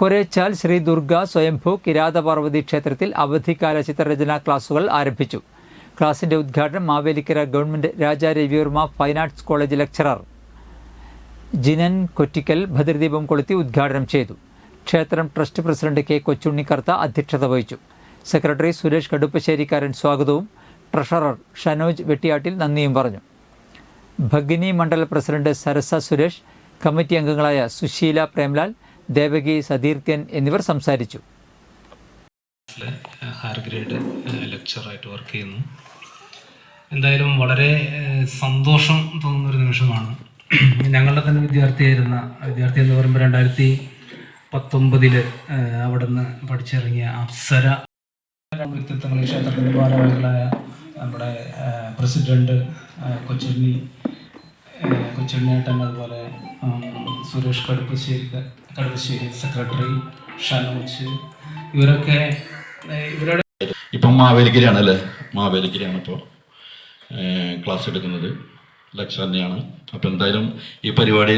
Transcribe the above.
കൊരേച്ചാൽ ശ്രീ ദുർഗ സ്വയംഭൂ കിരാതപാർവതി ക്ഷേത്രത്തിൽ അവധിക്കാല ചിത്രരചനാ ക്ലാസുകൾ ആരംഭിച്ചു. ക്ലാസിന്റെ ഉദ്ഘാടനം Mavelikkara government Raja Ravi Varma fine arts college lecturer Jinan Kottikkal ഭദ്രദീപം കൊളുത്തി ഉദ്ഘാടനം ചെയ്തു. ക്ഷേത്രം ട്രസ്റ്റ് പ്രസിഡന്റ് കെ കൊച്ചുണ്ണിക്കർത്ത അധ്യക്ഷത വഹിച്ചു. സെക്രട്ടറി സുരേഷ് കടുപ്പശ്ശേരിക്കാരൻ സ്വാഗതവും ട്രഷറർ ഷനോജ് വെട്ടിയാട്ടിൽ നന്ദിയും പറഞ്ഞു. ഭഗിനി മണ്ഡല പ്രസിഡന്റ് സരസ സുരേഷ് കമ്മിറ്റി അംഗങ്ങളായ സുശീല പ്രേംലാൽ ദേവകി സതീർത്ഥ്യൻ എന്നിവർ സംസാരിച്ചു. ഹയർ ഗ്രേഡ് വർക്ക് ചെയ്യുന്നു. എന്തായാലും വളരെ സന്തോഷം തോന്നുന്ന ഒരു നിമിഷമാണ്. ഞങ്ങളുടെ തന്നെ വിദ്യാർത്ഥിയായിരുന്ന വിദ്യാർത്ഥി എന്ന് പറയുമ്പോൾ രണ്ടായിരത്തി പത്തൊമ്പതിൽ അവിടെ നിന്ന് പഠിച്ചിറങ്ങിയ അപ്സര വ്യക്തിത്വങ്ങൾ ക്ഷേത്രത്തിന്റെ ഭാരവാഹികളായ നമ്മുടെ പ്രസിഡന്റ് കൊച്ചുണ്ണി കൊച്ചുണ്ണിയേട്ടൻ അതുപോലെ സുരേഷ് കടുപ്പശ്ശേരി കടുപ്പശ്ശേരി സെക്രട്ടറി ഷനോജ് ഇവരൊക്കെ ഇവരുടെ ഇപ്പം മാവേലിക്കരയാണ് അല്ലേ മാവേലിക്കരയാണ് ഇപ്പോൾ ക്ലാസ് എടുക്കുന്നത്. ലക്ഷ തന്നെയാണ്. അപ്പം എന്തായാലും ഈ പരിപാടിയിൽ